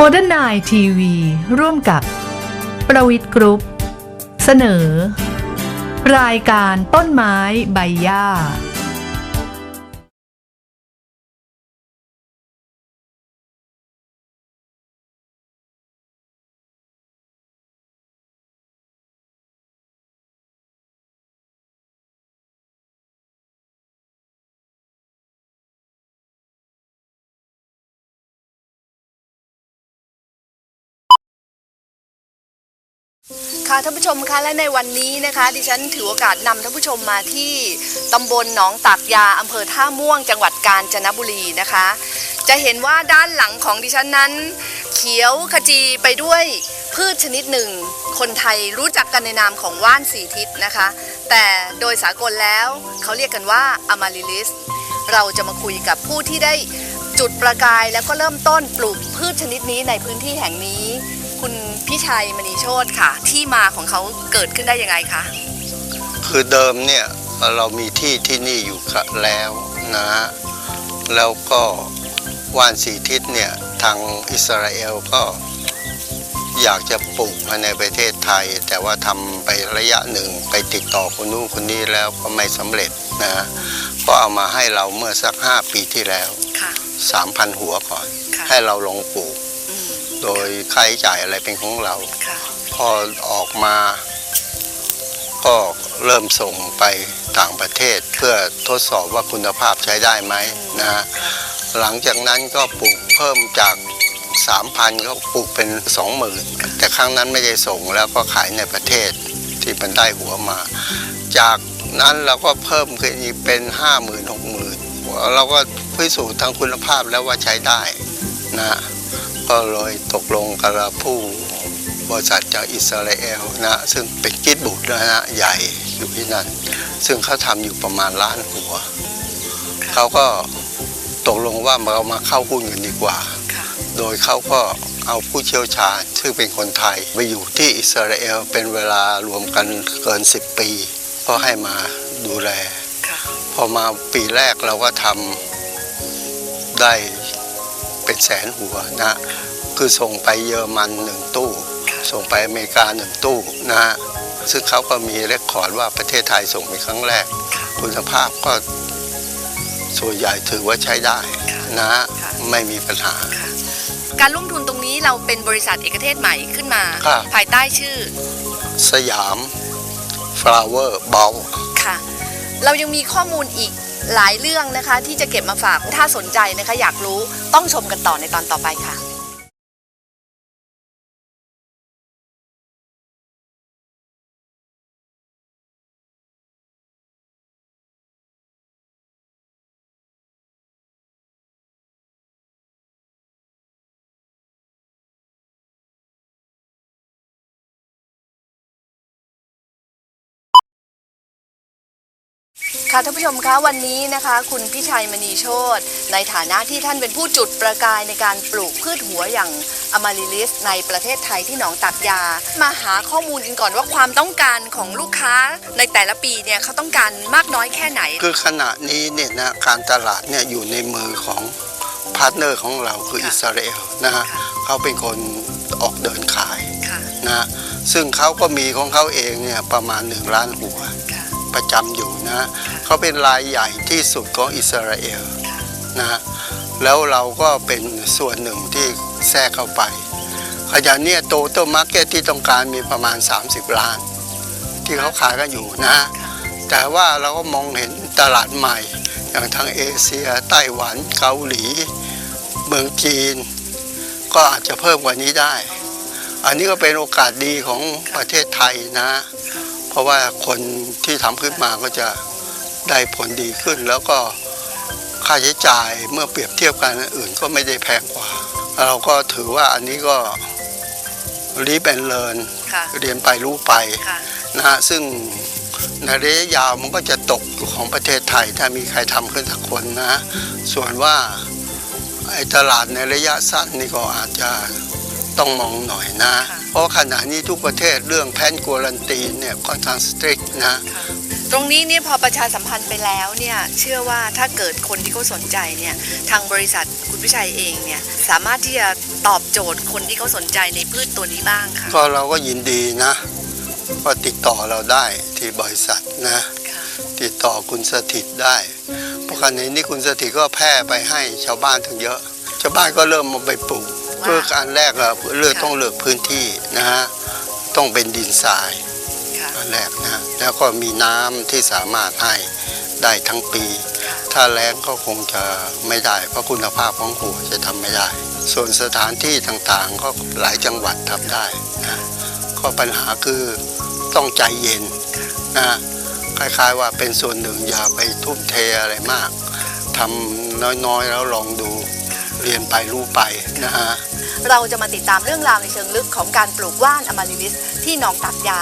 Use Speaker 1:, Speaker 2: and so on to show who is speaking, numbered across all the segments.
Speaker 1: โมเดิร์นไนทีวีร่วมกับ ประวิทย์กรุ๊ป เสนอ รายการต้นไม้ใบหญ้า
Speaker 2: ค่ะท่านผู้ชมคะและในวันนี้นะคะ ดิฉันถือโอกาสนำท่านผู้ชมมาที่ตำบลหนองตากยาอำเภอท่าม่วงจังหวัดกาญจนบุรีนะคะ จะเห็นว่าด้านหลังของดิฉันนั้น เขียวขจีไปด้วยพืชชนิดหนึ่ง คนไทยรู้จักกันในนามของว่านสีทิศนะคะ แต่โดยสากลแล้วเขาเรียกกันว่าอมาริลิส เราจะมาคุยกับผู้ที่ได้จุดประกายแล้วก็เริ่มต้นปลูกพืชชนิดนี้ในพื้นที่แห่งนี้ คุณพี่ชัยมณีโชตค่ะ ที่มาของเขาเกิดขึ้นได้ยังไงคะ
Speaker 3: คือเดิมเนี่ยเรามีที่ที่นี่อยู่แล้วนะฮะแล้วก็ว่านสีทิศเนี่ยทางอิสราเอลก็อยากจะปลูกมาในประเทศไทย แต่ว่าทำไประยะหนึ่งไปติดต่อคนนู้นคนนี้แล้วก็ไม่สำเร็จนะฮะก็เอามาให้เราเมื่อสัก 5 ปีที่แล้ว
Speaker 2: ค่ะ
Speaker 3: 3,000 หัวก่อน
Speaker 2: ค่ะ
Speaker 3: ให้เราลองปลูก
Speaker 2: อืม
Speaker 3: โดยค่าใช้จ่ายอะไรเป็นของเรา
Speaker 2: ค่ะ
Speaker 3: พอออกมา ก็เริ่มส่งไปต่างประเทศ เพื่อทดสอบว่าคุณภาพใช้ได้ไหมนะฮะหลังจากนั้นก็ปลูกเพิ่มจาก3,000ก็ปลูกเป็น20,000แต่ครั้งนั้นไม่ได้ส่งแล้วก็ขายในประเทศที่มันได้หัวมา จากนั้นเราก็เพิ่มขึ้นอีกเป็น50,000 60,000เราก็พิสูจน์ทางคุณภาพแล้วว่าใช้ได้นะ ก็เลยตกลงกับผู้บริษัทจากอิสราเอลนะซึ่งเป็นกิจบุตรนะฮะใหญ่อยู่ที่นั่น ซึ่งเขาทำอยู่ประมาณล้านหัว
Speaker 2: ค่ะ
Speaker 3: เขาก็ตกลงว่าเรามาเข้าหุ้นกันดีกว่า
Speaker 2: ค่ะ
Speaker 3: โดยเขาก็เอาผู้เชี่ยวชาญซึ่งเป็นคนไทย ไปอยู่ที่อิสราเอลเป็นเวลารวมกันเกิน 10 ปี ก็ให้มาดูแล
Speaker 2: ค่ะ
Speaker 3: พอมาปีแรกเราก็ทำได้ เป็นแสนหัวนะคือส่งไปเยอรมันหนึ่งตู้ ส่งไปอเมริกาหนึ่งตู้นะฮะซึ่งเขาก็มีเรคคอร์ดว่าประเทศไทยส่งเป็นครั้งแรก
Speaker 2: ค่ะ
Speaker 3: คุณภาพก็ส่วนใหญ่ถือว่าใช้ได้นะฮะ
Speaker 2: ค่ะ
Speaker 3: ไม่มีปัญหา
Speaker 2: ค่ะการลงทุนตรงนี้เราเป็นบริษัทเอกเทศใหม่ขึ้นมา
Speaker 3: ครับ
Speaker 2: ภายใต้ชื่อ
Speaker 3: สยามฟลาวเวอร์บอล
Speaker 2: ค่ะ เรายังมีข้อมูลอีก หลายเรื่องนะคะที่จะเก็บมาฝากถ้าสนใจนะคะ อยากรู้ต้องชมกันต่อในตอนต่อไปค่ะ ค่ะท่านผู้ชมคะวันนี้นะคะ คุณพิชัยมณีโชตในฐานะที่ท่านเป็นผู้จุดประกายในการปลูกพืชหัวอย่างอมาริลิสในประเทศไทยที่หนองตักยา มาหาข้อมูลกันก่อนว่าความต้องการของลูกค้าในแต่ละปีเนี่ยเขาต้องการมากน้อยแค่ไหน
Speaker 3: คือขณะนี้เนี่ยนะการตลาดเนี่ยอยู่ในมือของพาร์ทเนอร์ของเราคือ
Speaker 2: ค่ะ
Speaker 3: อิสราเอลนะฮะ
Speaker 2: ค่ะ
Speaker 3: เขาเป็นคนออกเดินขาย
Speaker 2: ค่ะ
Speaker 3: นะฮะซึ่งเขาก็มีของเขาเองเนี่ยประมาณหนึ่งล้านหัว
Speaker 2: ค่ะ
Speaker 3: ประจำอยู่นะ เขาเป็นรายใหญ่ที่สุดของอิสราเอล
Speaker 2: ค่ะ
Speaker 3: นะแล้วเราก็เป็นส่วนหนึ่งที่แทรกเข้าไปขณะเนี้โตเตมาร์เก็ตที่ต้องการมีประมาณ 30 ล้าน ที่เขาขายกันอยู่นะแต่ว่าเราก็มองเห็นตลาดใหม่ อย่างทางเอเชียไต้หวันเกาหลี เมืองจีน ก็อาจจะเพิ่มกว่านี้ได้ อันนี้ก็เป็นโอกาสดีของประเทศไทยนะ เพราะว่าคนที่ทำขึ้นมาก็จะ ได้ผลดีขึ้น แล้วก็ค่าใช้จ่ายเมื่อเปรียบเทียบกันอันอื่นก็ไม่ได้แพงกว่า เราก็ถือว่าอันนี้ก็รีบแอนเลิน
Speaker 2: ค่ะ
Speaker 3: เรียนไปรู้ไป
Speaker 2: ค่ะ
Speaker 3: นะฮะซึ่งในระยะยาวมันก็จะตกของประเทศไทย ถ้ามีใครทำขึ้นสักคนนะ ส่วนว่าไอ้ตลาดในระยะสั้นนี่ก็อาจจะต้องมองหน่อยนะ
Speaker 2: ค่ะ
Speaker 3: เพราะขณะนี้ทุกประเทศเรื่องแพนกัวรันตีนเนี่ยค่อนข้างสตริกนะ
Speaker 2: ค่ะ ตรงนี้เนี่ยพอประชาสัมพันธ์ไปแล้วเนี่ยเชื่อว่าถ้าเกิดคนที่เขาสนใจเนี่ยทางบริษัทคุณพิชัยเองเนี่ยสามารถที่จะตอบโจทย์คนที่เขาสนใจในพืชตัวนี้บ้างค่ะ
Speaker 3: ก็เราก็ยินดีนะก็ติดต่อเราได้ที่บริษัทนะ
Speaker 2: ค่ะ
Speaker 3: ติดต่อคุณสถิตได้เพราะขณะนี้คุณสถิตก็แพร่ไปให้ชาวบ้านถึงเยอะ ชาวบ้านก็เริ่มมาไปปลูก
Speaker 2: ว้าว
Speaker 3: เพื่อการแรกเราเลือก
Speaker 2: ค่ะ
Speaker 3: ต้องเลือกพื้นที่นะฮะต้องเป็นดินทราย
Speaker 2: ค่ะ
Speaker 3: อัน แรกนะแล้วก็มีน้ำที่สามารถให้ได้ทั้งปี
Speaker 2: ค่ะ
Speaker 3: ถ้าแล้งก็คงจะไม่ได้ เพราะคุณภาพของหัวจะทำไม่ได้ ส่วนสถานที่ต่างๆ ก็หลายจังหวัดทำได้นะก็ปัญหาคือต้องใจเย็นนะคล้ายๆว่าเป็นส่วนหนึ่งอย่าไปทุ่มเทอะไรมากทำน้อยๆแล้วลองดูเรียนไปรู้ไปนะฮะ
Speaker 2: เราจะมาติดตามเรื่องราวในเชิงลึกของการปลูกว่านอมาริลิสที่หนองตักยา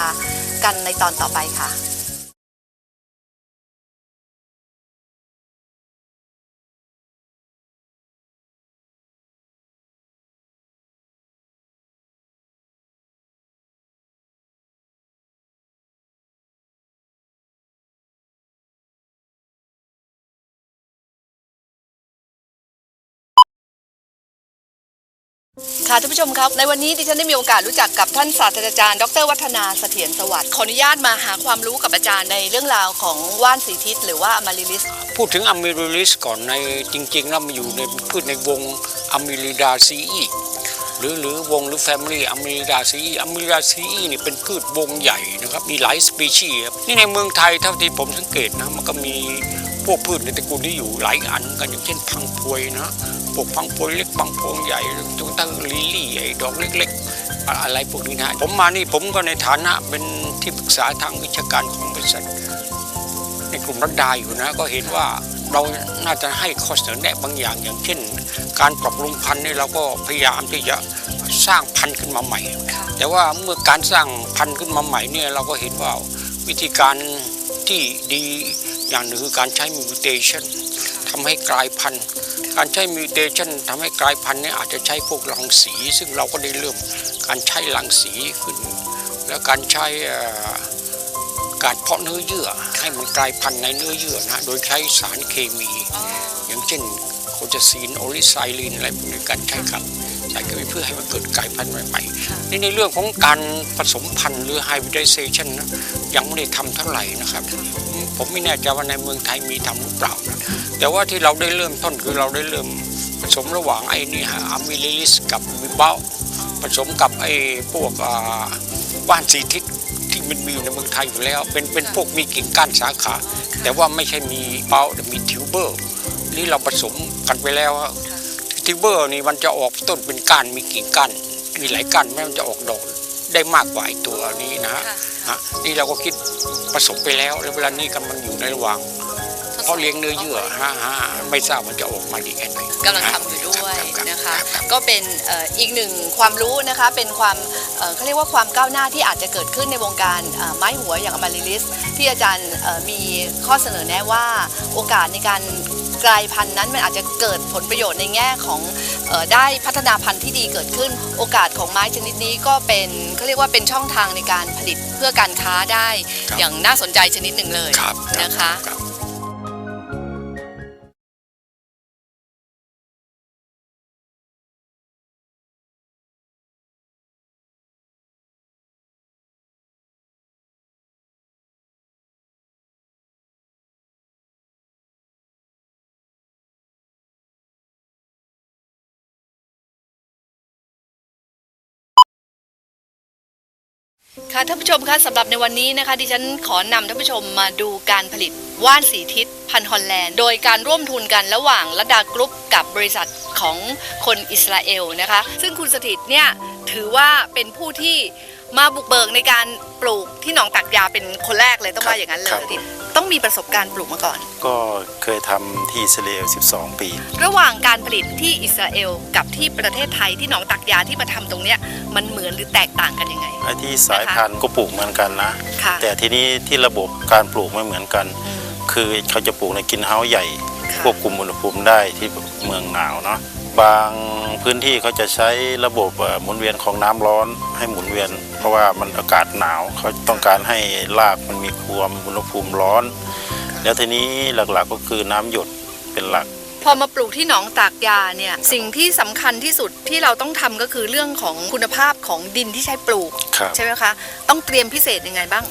Speaker 2: กันในตอนต่อไปค่ะ ค่ะท่านผู้ชมครับในวันนี้ดิฉันได้มีโอกาสรู้จักกับท่านศาสตราจารย์ ดรวัฒนาเสถียรสวัสดิ์ขออนุญาตมาหาความรู้กับอาจารย์ในเรื่องราวของว่านสีทิศหรือว่าอมาริลิส
Speaker 4: พูดถึงอะมิริลิสก่อนในจริงๆแล้วมันอยู่ในพืชในวงอะมิริดาซีอีหรือหรือวงหรือแฟมิลี่อะมิริดาซีอีอะมิริดาซีอีนี่เป็นพืชวงใหญ่นะครับมีหลายสปีชีส์ครับนี่ในเมืองไทยเท่าที่ผมสังเกตนะมันก็มี พวกพืชในตระกูลที่อยู่หลายอันกันอย่างเช่นพังพวยนะพวกพังพวยเล็กพังพวยใหญ่จนตั้งลิลลี่ไอ้ดอกเล็ก ๆ อะไรพวกนี้นะผมมานี่ผมก็ในฐานะเป็นที่ปรึกษาทางวิชาการของบริษัทในกลุ่มรักดาอยู่นะก็เห็นว่าเราน่าจะให้ข้อเสนอแนะบางอย่างอย่างเช่น การปรับปรุงพันธุ์นี่เราก็พยายามที่จะสร้างพันธุ์ขึ้นมาใหม่ แต่ว่าเมื่อการสร้างพันธุ์ขึ้นมาใหม่เนี่ยเราก็เห็นว่าวิธีการที่ดี อย่างหนึ่งคือการใช้มิวเทชันทำให้กลายพันธุ์ การใช้มิวเทชันทำให้กลายพันธุ์เนี่ยอาจจะใช้พวกรังสี ซึ่งเราก็ได้เริ่มการใช้รังสีขึ้น แล้วการใช้เอ่อการเพาะเนื้อเยื่อให้มันกลายพันธุ์ในเนื้อเยื่อนะโดยใช้สารเคมี อย่างเช่นโคจาซีนโอลิไซลินอะไรพวกนี้การใช้กับ สารเคมีเพื่อให้มันเกิดกลายพันธุ์ใหม่ๆนี่ในเรื่องของการผสมพันธุ์หรือ hybridization นะยังไม่ได้ทำเท่าไหร่นะครับผมผมไม่แน่ใจว่าในเมืองไทยมีทำหรือเปล่านะแต่ว่าที่เราได้เริ่มต้นคือเราได้เริ่มผสมระหว่างไอ้นี่ฮะอะมิลิลิสกับวิเบลผสมกับไอ้พวกอ่าว่านสีทิศที่มันมีอยู่ในเมืองไทยอยู่แล้ว เป็นเป็นพวกมีกิ่งก้านสาขา แต่ว่าไม่ใช่มีเป้าแต่มีทิวเบอร์นี่เราผสมกันไปแล้วอะ ทิวเบอร์นี่มันจะออกต้นเป็นก้านมีกิ่งก้านมีหลายก้านแม้มันจะออกดอกได้มากกว่าไอ้ตัวนี้นะฮะฮะนี่เราก็คิดผสมไปแล้วแล้วเวลานี้กำลังอยู่ในระหว่างเพาะเลี้ยงเนื้อเยื่อฮะฮะไม่ทราบมันจะออกมาดีแค่ไหน
Speaker 2: กำลังทำอยู่ด้วย
Speaker 4: รับรับ
Speaker 2: นะคะ
Speaker 4: รับรับ
Speaker 2: ก็เป็นเอ่ออีกหนึ่งความรู้นะคะเป็นความเอ่อเขาเรียกว่าความก้าวหน้าที่อาจจะเกิดขึ้นในวงการเอ่อไม้หัวอย่างอมาริลิส ที่อาจารย์เอ่อมีข้อเสนอแนะว่าโอกาสในการ กลายพันธุ์นั้นมันอาจจะเกิดผลประโยชน์ในแง่ของเอ่อได้พัฒนาพันธุ์ที่ดีเกิดขึ้น โอกาสของไม้ชนิดนี้ก็เป็นเขาเรียกว่าเป็นช่องทางในการผลิตเพื่อการค้าได้
Speaker 4: ครับ
Speaker 2: อย่างน่าสนใจชนิดหนึ่งเลย
Speaker 4: ครับรับ
Speaker 2: นะคะ ค่ะท่านผู้ชมคะสำหรับในวันนี้นะคะดิฉันขอนำท่านผู้ชมมาดูการผลิตว่านสีทิศพันธุ์ฮอลแลนด์ โดยการร่วมทุนกันระหว่างระดากรุ๊ปกับบริษัทของคนอิสราเอลนะคะ ซึ่งคุณสถิตเนี่ยถือว่าเป็นผู้ที่มาบุกเบิกในการปลูกที่หนองตักยาเป็นคนแรกเลยต้องว่าอย่างนั้นเลย
Speaker 5: ครับ
Speaker 2: สถิต ต้องมีประสบการณ์ปลูกมาก่อน
Speaker 5: ก็เคยทำที่อิสราเอล 12 ปี
Speaker 2: ระหว่างการผลิตที่อิสราเอลกับที่ประเทศไทยที่หนองตักยาที่มาทำตรงเนี้ยมันเหมือนหรือแตกต่างกันยังไง
Speaker 5: ไอ้ที่สายพันธุ์ก็ปลูกเหมือนกันนะ
Speaker 2: ค่ะ
Speaker 5: แต่ทีนี้ที่ระบบการปลูกไม่เหมือนกัน
Speaker 2: อืม
Speaker 5: คือเขาจะปลูกในกินเฮาส์ใหญ่
Speaker 2: ค่ะ
Speaker 5: ควบคุมอุณหภูมิได้ที่เมืองหนาวเนาะ บางพื้นที่เขาจะใช้ระบบเอ่อหมุนเวียนของน้ำร้อนให้หมุนเวียน เพราะว่ามันอากาศหนาวเขาต้องการให้รากมันมีความอุณหภูมิร้อน แล้วทีนี้หลักๆก็คือน้ำหยดเป็นหลัก
Speaker 2: พอมาปลูกที่หนองตากยาเนี่ยสิ่งที่สำคัญที่สุดที่เราต้องทำก็คือเรื่องของคุณภาพของดินที่ใช้ปลูก
Speaker 5: ครับ
Speaker 2: ใช่ไหมคะต้องเตรียมพิเศษยังไงบ้าง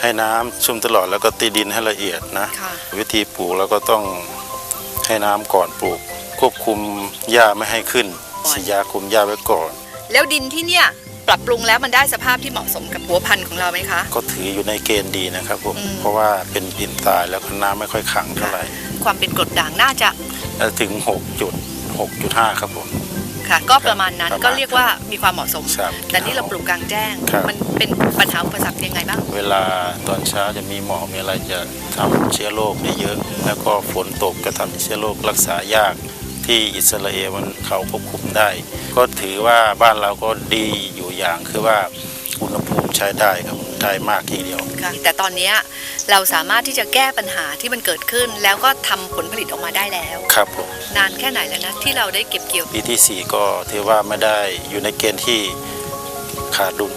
Speaker 5: ให้น้ำชุ่มตลอดแล้วก็ตีดินให้ละเอียดนะ
Speaker 2: ค่ะ
Speaker 5: วิธีปลูกเราก็ต้องให้น้ำก่อนปลูก ควบคุมหญ้าไม่ให้ขึ้น
Speaker 2: ก่อน
Speaker 5: ฉีดยาคุมหญ้าไว้ก่อน
Speaker 2: แล้วดินที่เนี่ยปรับปรุงแล้วมันได้สภาพที่เหมาะสมกับหัวพันธุ์ของเราไหมคะ
Speaker 5: ก็ถืออยู่ในเกณฑ์ดีนะครับผม
Speaker 2: อืม
Speaker 5: เพราะว่าเป็นดินตายแล้วก็น้ำไม่ค่อยขังเท่าไหร่
Speaker 2: ความเป็นกรดด่างน่าจะ
Speaker 5: แล้วถึง6จุด6.5 ครับผม
Speaker 2: ค่ะก็ประมาณนั้น
Speaker 5: ประมาณ
Speaker 2: ก็เรียกว่ามีความเหมาะสม
Speaker 5: ครับ
Speaker 2: แต่นี่เราปลูกกลางแจ้ง
Speaker 5: ครับ
Speaker 2: มันเป็นปัญหาอุปสรรคยังไงบ้าง
Speaker 5: เวลาตอนเช้าจะมีหมอกมีอะไรจะทำเชื้อโรคได้เยอะ แล้วก็ฝนตกก็ทำให้เชื้อโรครักษายาก ที่อิสราเอลมันเขาควบคุมได้ ก็ถือว่าบ้านเราก็ดีอยู่อย่างคือว่าอุณหภูมิใช้ได้ครับได้มากทีเดียว
Speaker 2: ค่ะแต่ตอนเนี้ยเราสามารถที่จะแก้ปัญหาที่มันเกิดขึ้น แล้วก็ทำผลผลิตออกมาได้แล้ว
Speaker 5: ครับผม
Speaker 2: นานแค่ไหนแล้วนะที่เราได้เก็บเกี่ยว
Speaker 5: ปีที่ 4 ก็ถือว่าไม่ได้อยู่ในเกณฑ์ที่ขาดดุล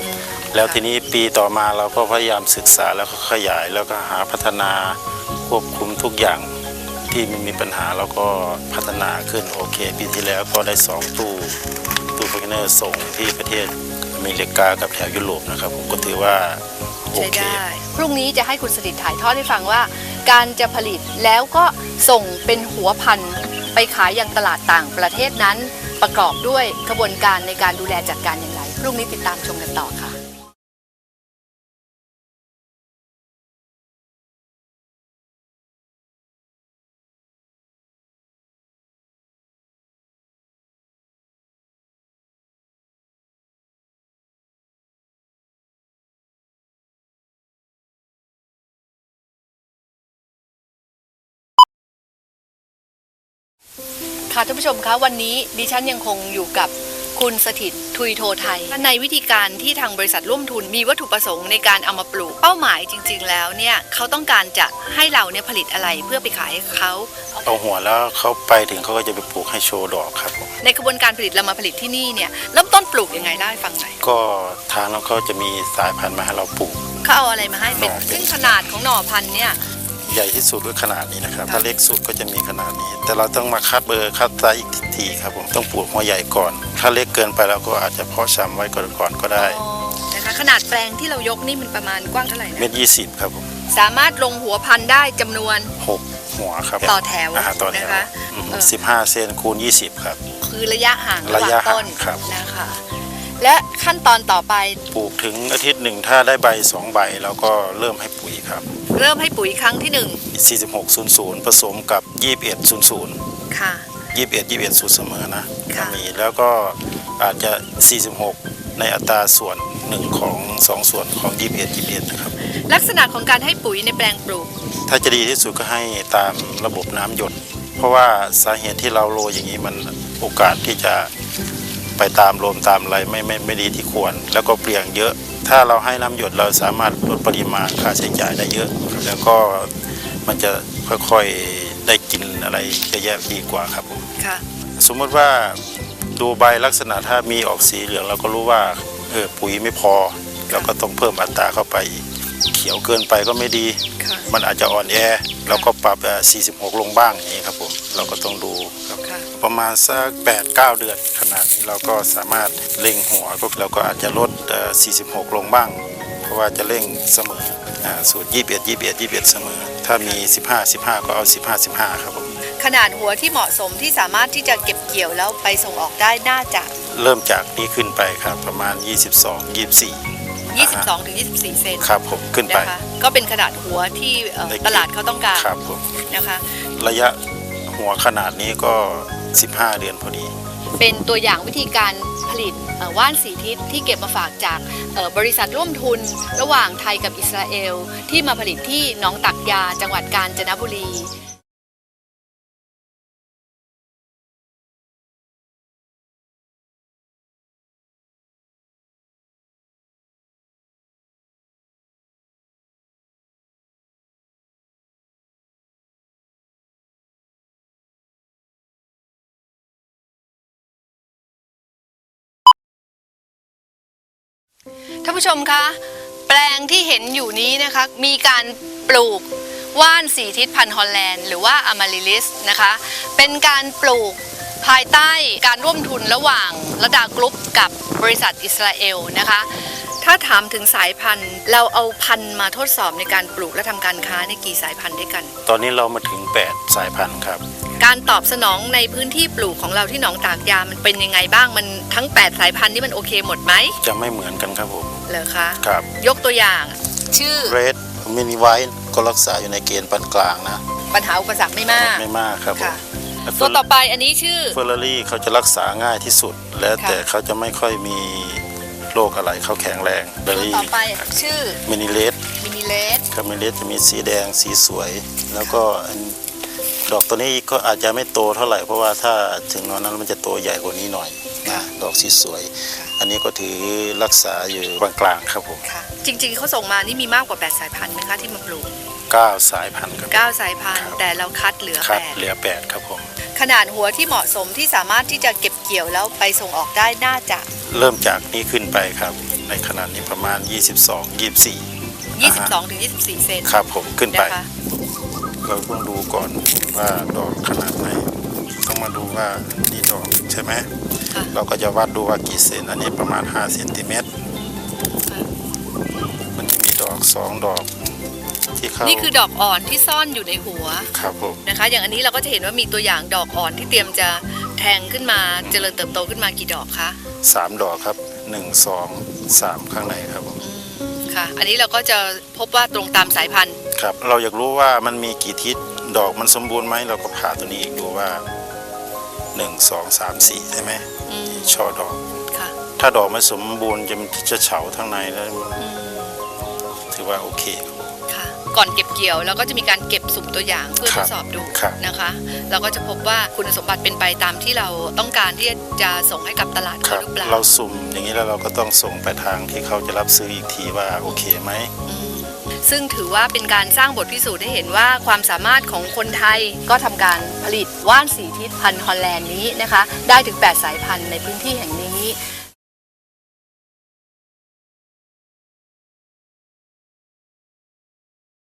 Speaker 2: อืม
Speaker 5: แล้วทีนี้ปีต่อมาเราก็พยายามศึกษาแล้วก็ขยายแล้วก็หาพัฒนาควบคุมทุกอย่าง ที่มันมีปัญหาแล้วก็พัฒนาขึ้นโอเค ปีที่แล้วก็ได้สองตู้ตู้คอนเทนเนอร์ส่งที่ประเทศอเมริกากับแถวยุโรปนะครับ ผมก็ถือว่าโอ
Speaker 2: ใช้
Speaker 5: เค
Speaker 2: ได้ พรุ่งนี้จะให้คุณสถิตถ่ายทอดให้ฟังว่า การจะผลิตแล้วก็ส่งเป็นหัวพันธุ์ไปขายยังตลาดต่างประเทศนั้น ประกอบด้วยกระบวนการในการดูแลจัดการอย่างไร พรุ่งนี้ติดตามชมกันต่อค่ะ ค่ะท่านผู้ชมคะวันนี้ดิฉันยังคงอยู่กับคุณสถิตทุยโทไทย ในวิธีการที่ทางบริษัทร่วมทุนมีวัตถุประสงค์ในการเอามาปลูกเป้าหมายจริง ๆ แล้วเนี่ยเขาต้องการจะให้เราเนี่ยผลิตอะไรเพื่อไปขายให้เขา
Speaker 5: เอาหัวแล้วเขาไปถึงเขาก็จะไปปลูกให้โชว์ดอกครับผม
Speaker 2: ในกระบวนการผลิตเรามาผลิตที่นี่เนี่ยเริ่มต้นปลูกยังไงเล่าให้ฟังหน่อย
Speaker 5: ก็ทางแล้วเขาจะมีสายพันธุ์มาให้เราปลูก
Speaker 2: เขาเอาอะไรมาให้เป็น
Speaker 5: หน่อเป็น
Speaker 2: ซึ่งขนาดของหน่อพันธุ์เนี่ย
Speaker 5: ใหญ่ที่สุดก็ขนาดนี้นะครับ
Speaker 2: ค่ะ
Speaker 5: ถ้าเล็กสุดก็จะมีขนาดนี้ แต่เราต้องมาคัดเบอร์คัดไซส์อีกทีครับผมต้องปลูกหัวใหญ่ก่อน ถ้าเล็กเกินไปเราก็อาจจะเพาะชำไว้ก่อนก่อนก็ได้
Speaker 2: อ๋อนะคะขนาดแปลงที่เรายกนี่มันประมาณกว้างเท่าไหร่นะ
Speaker 5: เม็ดยี่สิบครับผม
Speaker 2: สามารถลงหัวพันธุ์ได้จำนวน
Speaker 5: หกหัวครับ
Speaker 2: ต่อแถว
Speaker 5: อ่าต่อแถว
Speaker 2: นะคะเออ
Speaker 5: สิบห้าเซนคูณยี่สิบครับ
Speaker 2: คือระยะห่างระห
Speaker 5: ระ
Speaker 2: ว่าง
Speaker 5: ยะ
Speaker 2: ต้น
Speaker 5: ห่างครับ
Speaker 2: นะคะและขั้นตอนต่อไป
Speaker 5: ปลูกถึงอาทิตย์หนึ่งถ้าได้ใบสองใบเราก็เริ่มให้ปุ๋ยครับ
Speaker 2: เริ่มให้ปุ๋ยครั้งที่หนึ่ง
Speaker 5: 4600 ผสมกับ 2100
Speaker 2: ค่ะ
Speaker 5: 21 21สูตรเสมอนะ
Speaker 2: ค่ะ
Speaker 5: มีแล้วก็อาจจะ 46 ในอัตราส่วนหนึ่งของ2ส่วนของ 21 21นะครับ
Speaker 2: ลักษณะของการให้ปุ๋ยในแปลงปลูก
Speaker 5: ถ้าจะดีที่สุดก็ให้ตามระบบน้ำหยด เพราะว่าสาเหตุที่เราโรยอย่างนี้มันโอกาสที่จะไปตามลมตามอะไรไม่ไม่ไม่ดีที่ควร แล้วก็เปลี่ยงเยอะ ถ้าเราให้น้ำหยดเราสามารถลดปริมาณค่าใช้จ่ายได้เยอะ แล้วก็มันจะค่อยๆได้กินอะไรเยอะแยะดีกว่าครับผม
Speaker 2: ค่ะ
Speaker 5: สมมติว่าดูใบลักษณะถ้ามีออกสีเหลืองเราก็รู้ว่าเออปุ๋ยไม่พอ เราก็ต้องเพิ่มอัตราเข้าไป เขียวเกินไปก็ไม่ดี
Speaker 2: ค่ะ
Speaker 5: มันอาจจะอ่อนแอเราก็ปรับเอ่อ46 ลงบ้างอย่างนี้ครับผมเราก็ต้องดูครับ
Speaker 2: ค่ะ
Speaker 5: ประมาณสัก8 9 เดือนขนาดนี้เราก็สามารถ เร่งหัวก็เราก็อาจจะลดเอ่อ46 ลงบ้าง เพราะว่าจะเร่งเสมออ่าสูตร 21 21 21 เสมอ ถ้ามี 15 15 ก็เอา 15 15 ครับผม
Speaker 2: ขนาดหัวที่เหมาะสมที่สามารถที่จะเก็บเกี่ยวแล้วไปส่งออกได้น่าจะ
Speaker 5: เริ่มจากนี้ขึ้นไปครับประมาณ 22 24
Speaker 2: 22ถึง24 เซน
Speaker 5: ครับผมขึ้นไป
Speaker 2: นะคะก็เป็นขนาดหัวที่เอ่อ
Speaker 5: ในเกณฑ์
Speaker 2: ตลาดเขาต้องการ
Speaker 5: ครับผม
Speaker 2: นะคะ
Speaker 5: ระยะหัวขนาดนี้ก็ 15 เดือนพอดี
Speaker 2: เป็นตัวอย่างวิธีการ ผลิตว่านสีทิศที่เก็บมาฝากจากบริษัทร่วมทุน ระหว่างไทยกับอิสราเอล ที่มาผลิตที่หนองตักยาจังหวัดกาญจนบุรี ท่านผู้ชมคะ แปลงที่เห็นอยู่นี้นะคะ มีการปลูกว่านสีทิศพันธุ์ฮอลแลนด์หรือว่าอมาริลิสนะคะ เป็นการปลูกภายใต้การร่วมทุนระหว่างระดากรุ๊ปกับบริษัทอิสราเอลนะคะ ถ้าถามถึงสายพันธุ์ เราเอาพันธุ์มาทดสอบในการปลูกและทำการค้าในกี่สายพันธุ์ด้วยกัน
Speaker 5: ตอนนี้เรามาถึง 8 สายพันธุ์ครับ
Speaker 2: การตอบสนองในพื้นที่ปลูกของเราที่หนองตากยามันเป็นยังไงบ้างมันทั้ง 8 สายพันธุ์นี่มันโอเคหมดไหม
Speaker 5: จะไม่เหมือนกันครับผม
Speaker 2: เหรอคะ
Speaker 5: ครับ
Speaker 2: ยกตัวอย่างชื่อ
Speaker 5: เรดมินิไวท์ก็รักษาอยู่ในเกณฑ์ปานกลางนะ
Speaker 2: ปัญหาอุปสรรคไม่มาก
Speaker 5: ไม่มากครับผม
Speaker 2: ค่ะตัวต่อไปอันนี้ชื่อ
Speaker 5: เฟอร์รารี่เขาจะรักษาง่ายที่สุด แล้วแต่
Speaker 2: ค่ะ
Speaker 5: เขาจะไม่ค่อยมีโรคอะไรเขาแข็งแรงเบอ
Speaker 2: ตัว
Speaker 5: รี่
Speaker 2: ต่อไปชื่อ
Speaker 5: มินิเลส
Speaker 2: มินิเลส
Speaker 5: คาเมเลสจะมีสีแดงสีสวย แล้วก็อัน ดอกตัวนี้ก็อาจจะไม่โตเท่าไหร่ เพราะว่าถ้าถึงวันนั้นมันจะโตใหญ่กว่านี้หน่อยนะดอกสีสวย อันนี้ก็ถือรักษาอยู่กลางๆครับผม
Speaker 2: ค่ะ จริงๆเขาส่งมานี่มีมากกว่า 8 สายพันธุ์ไหมคะที่มาปลูก
Speaker 5: 9 สายพันธุ์ครับ
Speaker 2: 9 สายพันธุ์
Speaker 5: ครับ
Speaker 2: แต่เราคัดเหลือ
Speaker 5: คัดเหลือ 8 ครับผม
Speaker 2: 8ขนาดหัวที่เหมาะสมที่สามารถที่จะเก็บเกี่ยวแล้วไปส่งออกได้น่าจะ
Speaker 5: เริ่มจากนี้ขึ้นไปครับ ในขนาดนี้ประมาณ 22 24
Speaker 2: 22ถึง24 เซน
Speaker 5: ครับผมขึ้นไป
Speaker 2: นะคะ
Speaker 5: เราต้องดูก่อนว่าดอกขนาดไหน ต้องมาดูว่านี่ดอกใช่ไหม
Speaker 2: ค่ะ
Speaker 5: เราก็จะวัดดูว่ากี่เซน อันนี้ประมาณ5เซนติเมตร
Speaker 2: ค่ะ
Speaker 5: มันจะมีดอกสองดอกที่เข้า
Speaker 2: นี่คือดอกอ่อนที่ซ่อนอยู่ในหัว
Speaker 5: ครับผม
Speaker 2: นะคะ อย่างอันนี้เราก็จะเห็นว่ามีตัวอย่างดอกอ่อนที่เตรียมจะแทงขึ้นมา เจริญเติบโตขึ้นมากี่ดอกคะ
Speaker 5: สามดอกครับหนึ่งสองสามข้างในครับผม
Speaker 2: ค่ะ อันนี้เราก็จะพบว่าตรงตามสายพันธุ์
Speaker 5: ครับ เราอยากรู้ว่ามันมีกี่ทิศ ดอกมันสมบูรณ์ไหม เราก็ผ่าตัวนี้อีกดูว่าหนึ่งสองสามสี่ใช่ไหม
Speaker 2: อืม
Speaker 5: ช่อดอก
Speaker 2: ค่ะ
Speaker 5: ถ้าดอกไม่สมบูรณ์จะจะเฉาทั้งในแล้ว
Speaker 2: อืม
Speaker 5: ถือว่าโอเค
Speaker 2: ค่ะ ก่อนเก็บเกี่ยวเราก็จะมีการเก็บสุ่มตัวอย่างเพื่อ
Speaker 5: ค
Speaker 2: ท
Speaker 5: รับ
Speaker 2: ดสอบดู
Speaker 5: ครับ
Speaker 2: นะคะ เราก็จะพบว่าคุณสมบัติเป็นไปตามที่เราต้องการที่จะส่งให้กับตลาด
Speaker 5: ค
Speaker 2: เขา
Speaker 5: รับ
Speaker 2: หรือเปล่า
Speaker 5: เราสุ่มอย่างนี้แล้วเราก็ต้องส่งไปทางที่เขาจะรับซื้ออีกทีว่าโอเคไหม
Speaker 2: อืมซึ่งถือว่าเป็นการสร้างบทพิสูจน์ให้เห็นว่าความสามารถของคนไทยก็ทำการผลิตว่านสีทิศพันธุ์ฮอลแลนด์นี้นะคะ ได้ถึง 8 สายพันธุ์ในพื้นที่แห่งนี้